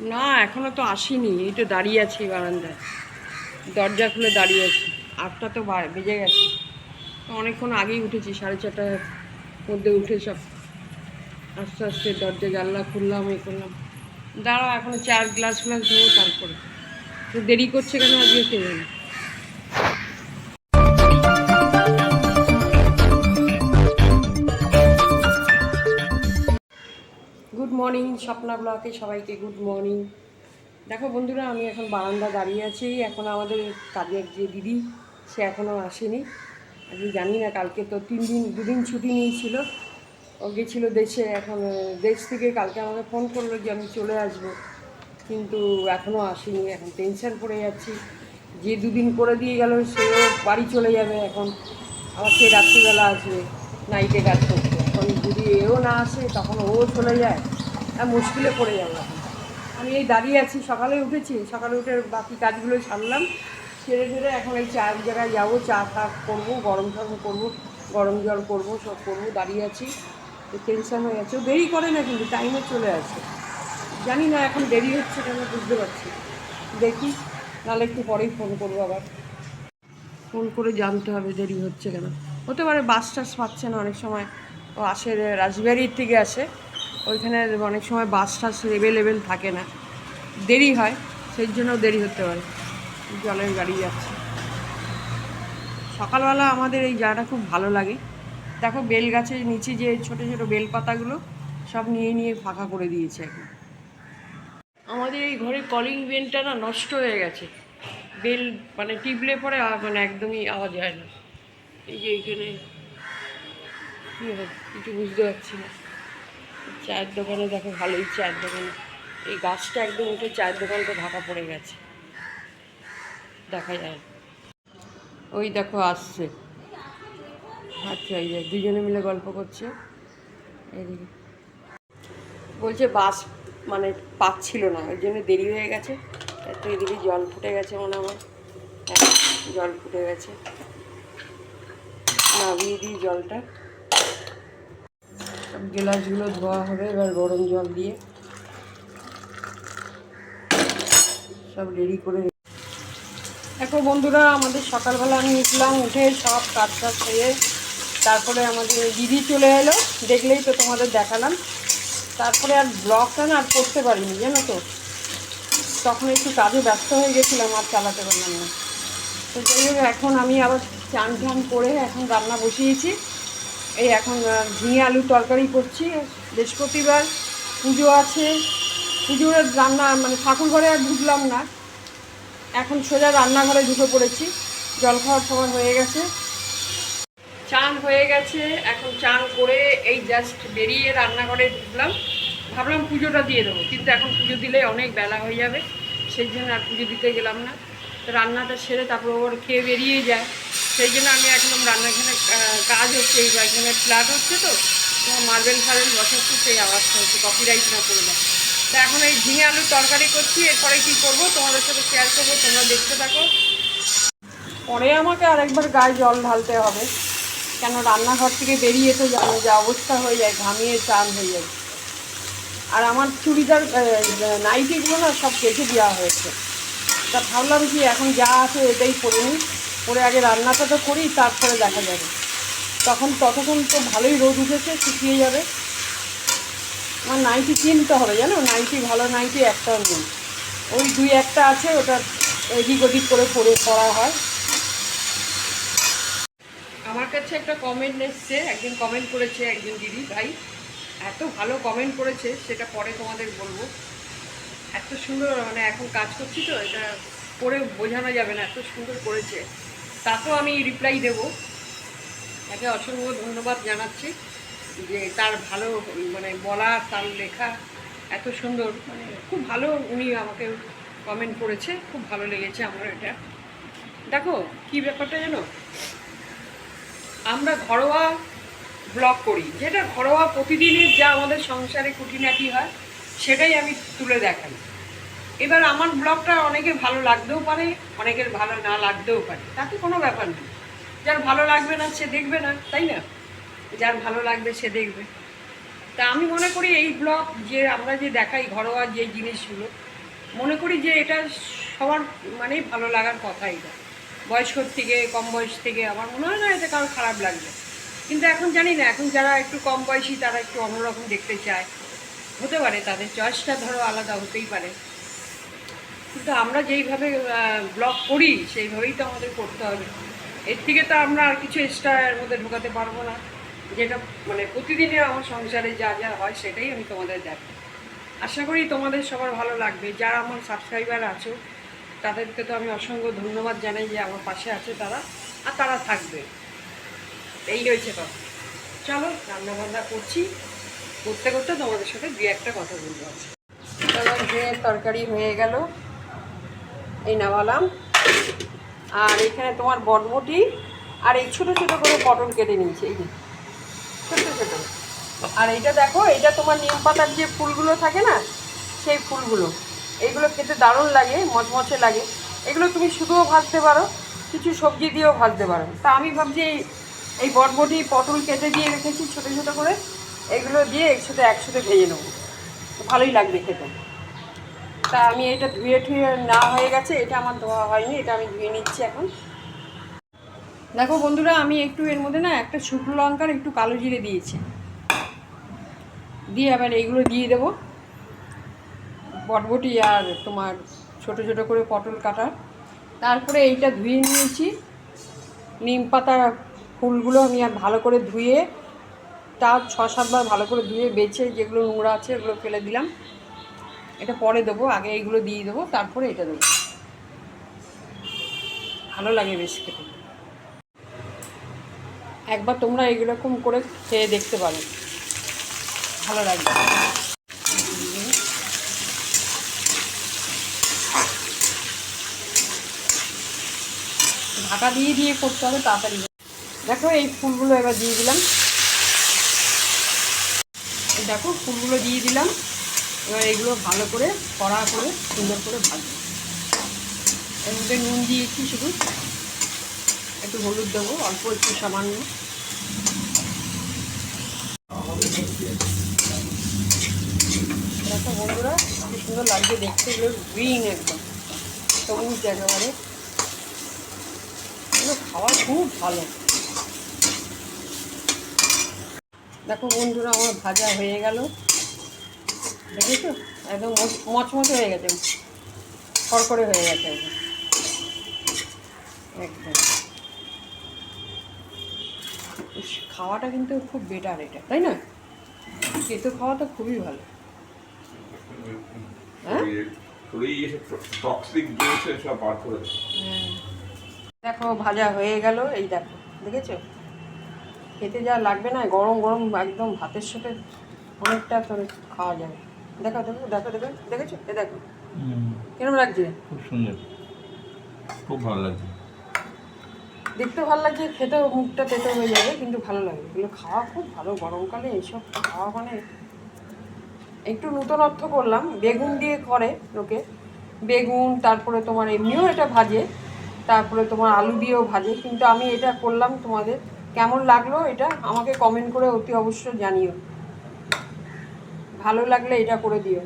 না, এখনও তো আসিনি। এই তো দাঁড়িয়ে আছি বারান্দায়। দরজা খুলে দাঁড়িয়ে আছি। আটটা তো বেজে গেছে। অনেকক্ষণ আগেই উঠেছি, সাড়ে ছটার মধ্যে উঠে সব আস্তে আস্তে দরজা, জানলা খুললাম, এ করলাম। দাঁড়াও, এখনও চার গ্লাস ফ্লাস ধরো তারপরে। তো দেরি করছে কেন আজকে কে জানে? মর্নিং স্বপ্না ব্লকে সবাইকে গুড মর্নিং দেখো বন্ধুরা, আমি এখন বারান্দা দাঁড়িয়ে আছি। এখন আমাদের কাজের যে দিদি, সে এখনও আসেনি। আমি জানি না, কালকে তো তিন দিন, দুদিন ছুটি নিয়েছিল। ও গেছিল দেশে, এখন দেশ থেকে কালকে আমাকে ফোন করল যে আমি চলে আসব। কিন্তু এখনও আসেনি, এখন টেনশন পড়ে যাচ্ছি। যে দুদিন করে দিয়ে গেল, সেও বাড়ি চলে যাবে এখন। আবার সে রাত্রিবেলা আসবে নাইটে কাজ করতে। এখন যদি এও না আসে, তখন ও চলে যায়। মুশকিলে পড়ে যাব আমি এই দাঁড়িয়ে আছি, সকালে উঠেছি। সকালে উঠে বাকি কাজগুলো সারলাম। ছেড়ে ছেড়ে এখন এই চায়ের জায়গায় যাব, চা ফা করব, গরম টরম করব, গরম জল করব, সব করব, দাঁড়িয়ে আছি। টেনশন হয়ে যাচ্ছে দেরি করে না কিন্তু টাইমে চলে আসে। জানি না এখন দেরি হচ্ছে কেন, বুঝতে পারছি দেখি, নাহলে একটু পরেই ফোন করব আবার। ফোন করে জানতে হবে দেরি হচ্ছে কেন। হতে পারে বাস টাস পাচ্ছে না, অনেক সময়। ও আসে রাজবাড়ির থেকে আসে। ওইখানে অনেক সময় বাস টাস অ্যাভেলেবেল থাকে না। দেরি হয়, সেই জন্য দেরি হতে পারে। জলের গাড়ি যাচ্ছে। সকালবেলা আমাদের এই জায়গাটা খুব ভালো লাগে। দেখো বেল গাছের নিচে যে ছোট ছোট বেল পাতাগুলো সব নিয়ে নিয়ে ফাঁকা করে দিয়েছে এখন। আমাদের এই ঘরে কলিং বেলটা না নষ্ট হয়ে গেছে। বেল মানে টিপলে পরে মানে একদমই আওয়াজ হয় না। এই যে এইখানে কী হবে? কিছু বুঝতে পারছি না। চায়ের দোকানে দেখো ভালোই চায়ের দোকানে। এই গাছটা একদম উঠে চায়ের দোকানটা ঢাকা পড়ে গেছে। দেখা যায় ওই দেখো আসছে। আচ্ছা এই যে দুজনে মিলে গল্প করছে। এইদিকে বলছে বাস মানে পাচ্ছিল না ওই জন্য দেরি হয়ে গেছে। তো এদিকে জল ফুটে গেছে মনে হয়। হ্যাঁ, জল ফুটে গেছে। নামিয়ে দিই জলটা। গ্লাসগুলো ধোয়া হবে, এবার গরম জল দিয়ে সব রেডি করে দেখো বন্ধুরা, আমাদের সকালবেলা আমি উঠলাম, উঠে সব কাজ টাজ হয়ে তারপরে আমাদের দিদি চলে এলো, দেখলেই তো তোমাদের দেখালাম। তারপরে আর ব্লগটা না আর করতে পারিনি, জানো তো? তখন একটু কাজে ব্যস্ত হয়ে গেছিলাম, আর চালাতে পারলাম না। তো যাই এখন আমি আবার চান টান করে এখন রান্না বসিয়েছি। এই এখন ঝিঙে আলু তরকারি করছি। বৃহস্পতিবার পুজো আছে। পুজোর রান্না মানে ঠাকুর ঘরে আর ঢুকলাম না। এখন সোজা রান্নাঘরে ঢুকে পড়েছি। জল খাওয়ার সময় হয়ে গেছে। চান হয়ে গেছে। এখন চান করে এই জাস্ট বেরিয়ে রান্নাঘরে ঢুকলাম। ভাবলাম পুজোটা দিয়ে দেবো, কিন্তু এখন পুজো দিলে অনেক বেলা হয়ে যাবে। সেই জন্য আর পুজো দিতে গেলাম না। রান্নাটা সেরে তারপর ওর খেয়ে বেরিয়ে যায়। সেই জন্য আমি একদম রান্নাঘরে কাজ হচ্ছে, এই এখানে ফ্ল্যাট হচ্ছে তো তোমার মার্বেল ফার্বেল বসাচ্ছি, সেই আওয়াজটা হচ্ছে কপিরাইট না করে দেয় তা এখন এই ঝিঙে আলুর তরকারি করছি, এরপরে কী করব, তোমাদের সাথে শেয়ার করব, তোমরা দেখতে থাকো। পরে আমাকে আরেকবার গায়ে জল ঢালতে হবে, কেন রান্নাঘর থেকে বেরিয়ে তো জানো যে অবস্থা হয়ে যায়, ঘামিয়ে চান হয়ে যায়। আর আমার চুড়িদার নাইটিগুলো না সব কেটে দেওয়া হয়েছে। তা ভাবলাম কি এখন যা আছে এটাই করে নিই। করে আগে রান্নাটা তো করি, তারপরে দেখা যাবে। তখন ততক্ষণ তো ভালোই রোদ উঠেছে, শুকিয়ে যাবে। আমার নাইটি কিনতে হবে, জানো? নাইটি ভালো, নাইটি একটাও নেই ওই দুই একটা আছে, ওটা এদিক ওদিক করে পরে পড়া হয়। আমার কাছে একটা কমেন্ট এসছে, একদিন কমেন্ট করেছে একজন দিদি ভাই। এত ভালো কমেন্ট করেছে, সেটা পরে তোমাদের বলব। এত সুন্দর মানে এখন কাজ করছি তো, এটা পরে বোঝানো যাবে না, এত সুন্দর করেছে। তাতেও আমি রিপ্লাই দেবো। তাকে অসংখ্য ধন্যবাদ জানাচ্ছি যে তার ভালো মানে বলা, তার লেখা এত সুন্দর। মানে খুব ভালো উনি আমাকে কমেন্ট করেছে, খুব ভালো লেগেছে আমার এটা। দেখো, কি ব্যাপারটা জানো? আমরা ঘরোয়া ব্লগ করি। যেটা ঘরোয়া প্রতিদিনের যা আমাদের সংসারে খুঁটিনাটি হয়, সেটাই আমি তুলে দেখাই। এবার আমার ব্লগটা অনেকের ভালো লাগতেও পারে, অনেকের ভালো না লাগতেও পারে। তাতে কোনো ব্যাপার নেই। যার ভালো লাগবে না, সে দেখবে না, তাই না? যার ভালো লাগবে, সে দেখবে। তা আমি মনে করি এই ব্লগ যে আমরা যে দেখাই ঘরোয়া যে জিনিসগুলো, মনে করি যে এটা সবার মানেই ভালো লাগার কথা এটা। বয়স্কর থেকে, কম বয়স থেকে আমার মনে হয় না এটা কারোর খারাপ লাগবে। কিন্তু এখন জানি না, এখন যারা একটু কম বয়সী তারা একটু অন্যরকম দেখতে চায়। হতে পারে, তাদের চয়েসটা ধরো আলাদা হতেই পারে। কিন্তু আমরা যেইভাবে ব্লগ করি, সেইভাবেই তো আমাদের করতে হবে। এর থেকে তো আমরা আর কিছু এক্সট্রা এর মধ্যে ঢোকাতে পারব না। যেটা মানে প্রতিদিনের আমার সংসারে যা যা হয়, সেটাই আমি তোমাদের দেখাই আশা করি তোমাদের সবার ভালো লাগবে। যারা আমার সাবস্ক্রাইবার আছো, তাদেরকে তো আমি অসংখ্য ধন্যবাদ জানাই যে আমার পাশে আছে তারা, আর তারা থাকবে। এই হয়েছে কথা। চলো রান্না বান্না করছি। করতে করতে তোমাদের সাথে দু একটা কথা বলব আছে তরকারি হয়ে গেল। এই নামালাম। আর এখানে তোমার বটবটি আর এই ছোটো ছোটো করে পটল কেটে নিয়েছি, এই যে। ছোটো ছোটো। আর এইটা দেখো, এইটা তোমার নিম পাতার যে ফুলগুলো থাকে না, সেই ফুলগুলো। এইগুলো খেতে দারুণ লাগে, মচমচে লাগে। এগুলো তুমি শুধুও ভাজতে পারো, কিছু সবজি দিয়েও ভাজতে পারো। তা আমি ভাবছি এই এই বটবটি পটল কেটে দিয়ে রেখেছি ছোটো ছোটো করে। এগুলো দিয়ে একসাথে একসাথে ভেজে নেব। ভালোই লাগবে খেতে। তা আমি এটা ধুয়ে টুয়ে না হয়ে গেছে, এটা আমার ধোয়া হয়নি, এটা আমি ধুয়ে নিচ্ছি এখন। দেখো বন্ধুরা, আমি একটু এর মধ্যে না একটা শুকনো লঙ্কার একটু কালো জিরে দিয়েছি। দিয়ে আবার এইগুলো দিয়ে দেবো। বটবটি আর তোমার ছোট ছোট করে পটল কাটার। তারপরে এইটা ধুয়ে নিয়েছি। নিম পাতা ফুলগুলো আমি আর ভালো করে ধুয়ে তার ছ সাতবার ভালো করে ধুয়ে বেছে যেগুলো নোংরা আছে ওগুলো ফেলে দিলাম। এটা পরে দেবো, আগে এইগুলো দিয়ে দেবো, তারপরে এটা দেবো। ভালো লাগে বেশ খেতে। একবার তোমরা এইরকম করে খেয়ে দেখতে পারো। ভালো লাগবে। ঢাকা দিয়ে দিয়ে করতে হবে, তাড়াতাড়ি। দেখো এই ফুলগুলো এবার দিয়ে দিলাম। দেখো, ফুলগুলো দিয়ে দিলাম। এবার এগুলো ভালো করে, কড়া করে, সুন্দর করে ভাজবো। এর মধ্যে নুন দিয়েছি শুধু। একটু হলুদ দেবো, অল্প একটু সামান্য। দেখো বন্ধুরা, কি সুন্দর লাগছে দেখতে। এগুলো গ্রিন একদম। সবুজ একেবারে। এগুলো খাওয়া খুব ভালো। দেখো বন্ধুরা, আমার ভাজা হয়ে গেল। দেখেছ? একদম মচ- মচমচে হয়ে গেছে। খড়খড়ে হয়ে গেছে একদম। খাওয়াটা কিন্তু খুব বেটার এটা তাই না? কেতো খাওয়া তো খুবই ভালো। হ্যাঁ? হ্যাঁ। দেখো ভাজা হয়ে গেল এই দেখো দেখেছ? খেতে যা লাগবে না গরম গরম একদম ভাতের সাথে অনেকটা করে খাওয়া যাবে। দেখো দেখো দেখো দেখো দেখেছ? এ দেখো। কিরম লাগছে? খুব সুন্দর। খুব ভালো লাগছে। দেখতে ভালো লাগছে খেতেও মুখটা তেতো হয়ে যাবে কিন্তু ভালো লাগবে এগুলো খাওয়া খুব ভালো গরমকালে এইসব খাওয়া মানে একটু নূতনত্ব করলাম। বেগুন দিয়ে করে লোকে। বেগুন তারপরে তোমার এমনিও এটা ভাজে তারপরে তোমার আলু দিয়েও ভাজে। কিন্তু আমি এটা করলাম তোমাদের। কেমন লাগল এটা? আমাকে কমেন্ট করে অতি অবশ্য জানিও। ভালো লাগলে এটা করে দিও।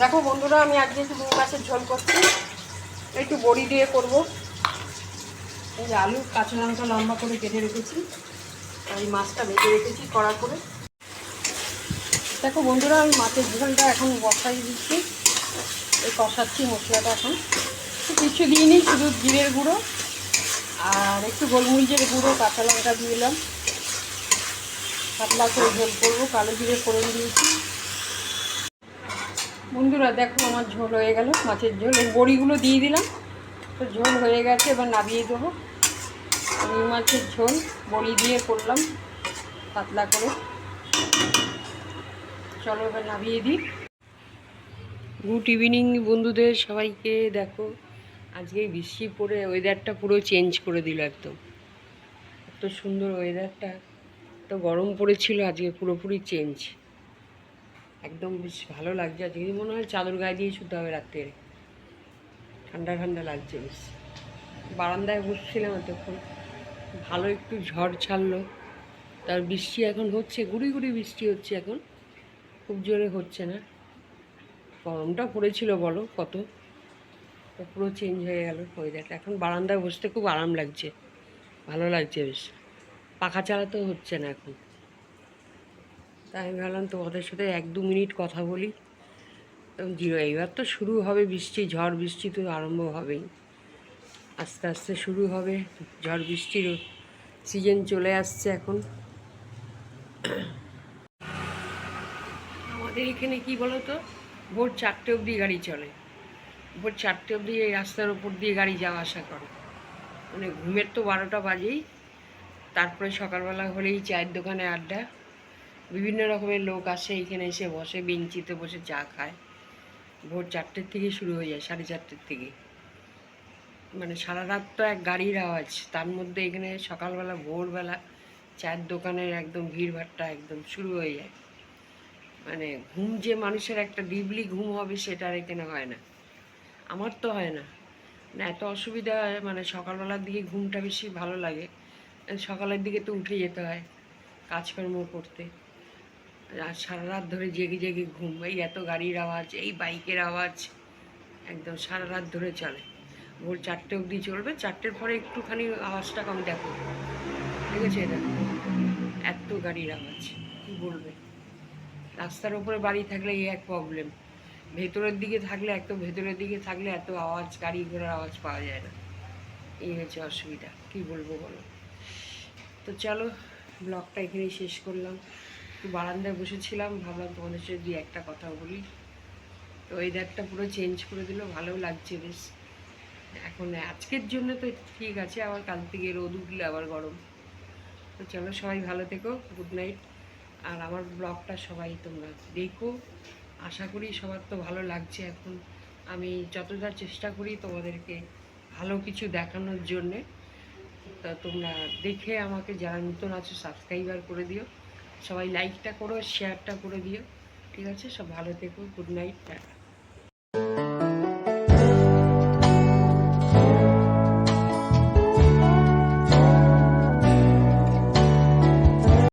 দেখো বন্ধুরা, আমি আজকে একটু রুই মাছের ঝোল করছি। একটু বড়ি দিয়ে করব। এই আলু, কাঁচা লঙ্কা, লম্বা করে কেটে রেখেছি। আর এই মাছটা ভেজে রেখেছি কড়া করে। দেখো বন্ধুরা, আমি মাছের ঝোলটা এখন বসাই দিচ্ছি। এই কষাচ্ছি মশলাটা এখন। কিছু দিইনি, শুধু জিরের গুঁড়ো আর একটু গোলমরিচের গুঁড়ো, কাঁচা লঙ্কা দিয়ে দিলাম। পাতলা করে ঝোল করব, কালো জিরে ফোড়ন দিয়েছি। বন্ধুরা, দেখো আমার ঝোল হয়ে গেল, মাছের ঝোল। এই বড়িগুলো দিয়ে দিলাম, তো ঝোল হয়ে গেছে, এবার নামিয়ে দেবো। রুই মাছের ঝোল, বড়ি দিয়ে করলাম, পাতলা করে। চলো এবার নামিয়ে দিই। গুড ইভিনিং বন্ধুদের, সবাইকে দেখো, আজকে বৃষ্টি পড়ে ওয়েদারটা পুরো চেঞ্জ করে দিল একদম। এত সুন্দর ওয়েদারটা তো গরম পড়েছিল, আজকে পুরোপুরি চেঞ্জ একদম বেশ ভালো লাগছে, আজকে মনে হয় চাদর গায়ে দিয়ে শুতে হবে রাত্রে। ঠান্ডা ঠান্ডা লাগছে বেশ। বারান্দায় বসছিলাম এতক্ষণ। ভালো একটু ঝড় ছাড়লো। তার বৃষ্টি এখন হচ্ছে, গুড়ি গুড়ি বৃষ্টি হচ্ছে এখন। খুব জোরে হচ্ছে না। গরমটা পড়েছিল বলো কত? পুরো চেঞ্জ হয়ে গেল ওয়েদারটা এখন বারান্দায় বসতে খুব আরাম লাগছে। ভালো লাগছে বেশ। পাখা চালাতেও হচ্ছে না এখন। তাই আমি ভাবলাম তোমাদের সাথে এক দু মিনিট কথা বলি। জিরো, এইবার তো শুরু হবে বৃষ্টি, ঝড় বৃষ্টি তো আরম্ভ হবেই। আস্তে আস্তে শুরু হবে, ঝড় বৃষ্টির সিজন চলে আসছে এখন। আমাদের এখানে কি বলো তো ভোর চারটে অবধি গাড়ি চলে। ভোর চারটে অবধি এই রাস্তার ওপর দিয়ে গাড়ি যাওয়া আসা করে। মানে ঘুমের তো বারোটা বাজেই। তারপরে সকালবেলা হলেই চায়ের দোকানে আড্ডা। বিভিন্ন রকমের লোক আসে, এখানে এসে বসে, বেঞ্চিতে বসে চা খায়। ভোর চারটের থেকে শুরু হয়ে যায়, সাড়ে চারটের থেকে। মানে সারা রাত তো এক গাড়ির আওয়াজ, তার মধ্যে এখানে সকালবেলা, ভোরবেলা চায়ের দোকানের একদম ভিড়ভাট্টা একদম শুরু হয়ে যায়। মানে ঘুম যে মানুষের একটা ডিবলি ঘুম হবে সেটা আর এখানে হয় না। আমার তো হয় না। মানে এত অসুবিধা হয় মানে সকালবেলার দিকে ঘুমটা বেশি ভালো লাগে। সকালের দিকে তো উঠে যেতে হয়, কাজকর্ম করতে। আর সারা রাত ধরে জেগে জেগে ঘুম, এই এত গাড়ির আওয়াজ, এই বাইকের আওয়াজ, একদম সারা রাত ধরে চলে। ভোর চারটে অবধি চলবে, চারটের পরে একটুখানি আওয়াজটা কম দেখো। ঠিক আছে? এটা এত গাড়ির আওয়াজ, কী বলবে? রাস্তার ওপরে বাড়ি থাকলে এই এক প্রবলেম ভেতরের দিকে থাকলে এত, ভেতরের দিকে থাকলে এত আওয়াজ, গাড়ি ঘোড়ার আওয়াজ পাওয়া যায় না। এই হচ্ছে অসুবিধা, কী বলব বলো? তো চলো ব্লগটা এখানেই শেষ করলাম। একটু বারান্দায় বসেছিলাম, ভাবলাম তোমাদের সাথে দিয়ে একটা কথা বলি। তো ওয়েদারটা পুরো চেঞ্জ করে দিল ভালো লাগছে বেশ। এখন আজকের জন্য তো ঠিক আছে, আবার কাল থেকে রোদ উঠলে আবার গরম। তো চলো, সবাই ভালো থেকো গুড নাইট আর আমার ব্লগটা সবাই তোমরা দেখো। আশা করি সবার তো ভালো লাগছে এখন। আমি যতটা চেষ্টা করি তোমাদেরকে ভালো কিছু দেখানোর জন্যে। তা তোমরা দেখে আমাকে যারা নতুন আছো সাবস্ক্রাইবার করে দিও। সবাই লাইকটা করো শেয়ারটা করে দিও। ঠিক আছে? সব ভালো থেকো। Good night tata.